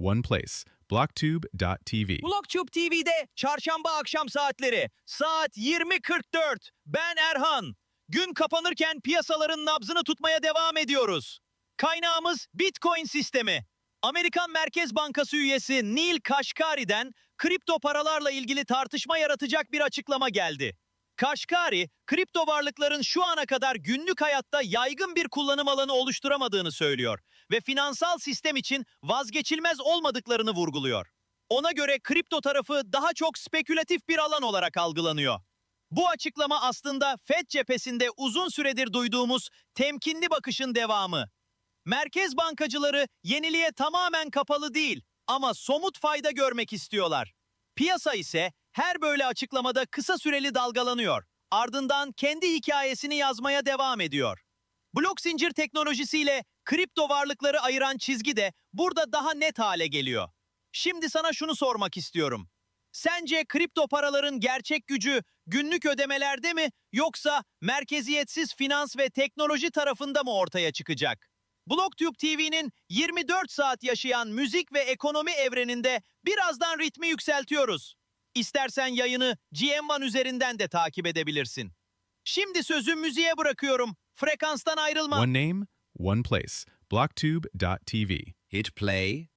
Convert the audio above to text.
one place. Blocktube.tv. BlockTube TV'de çarşamba akşam saatleri saat 20.44. Ben Erhan. Gün kapanırken piyasaların nabzını tutmaya devam ediyoruz. Kaynağımız Bitcoin sistemi. Amerikan Merkez Bankası üyesi Neil Kashkari'den kripto paralarla ilgili tartışma yaratacak bir açıklama geldi. Kashkari, kripto varlıkların şu ana kadar günlük hayatta yaygın bir kullanım alanı oluşturamadığını söylüyor ve finansal sistem için vazgeçilmez olmadıklarını vurguluyor. Ona göre kripto tarafı daha çok spekülatif bir alan olarak algılanıyor. Bu açıklama aslında FED cephesinde uzun süredir duyduğumuz temkinli bakışın devamı. Merkez bankacıları yeniliğe tamamen kapalı değil ama somut fayda görmek istiyorlar. Piyasa ise her böyle açıklamada kısa süreli dalgalanıyor. Ardından kendi hikayesini yazmaya devam ediyor. Blok zincir teknolojisiyle kripto varlıkları ayıran çizgi de burada daha net hale geliyor. Şimdi sana şunu sormak istiyorum. Sence kripto paraların gerçek gücü günlük ödemelerde mi yoksa merkeziyetsiz finans ve teknoloji tarafında mı ortaya çıkacak? BlockTube TV'nin 24 saat yaşayan müzik ve ekonomi evreninde birazdan ritmi yükseltiyoruz. İstersen yayını GM1 üzerinden de takip edebilirsin. Şimdi sözü müziğe bırakıyorum. Frekanstan ayrılma. One name, one place. Blocktube.tv. Hit play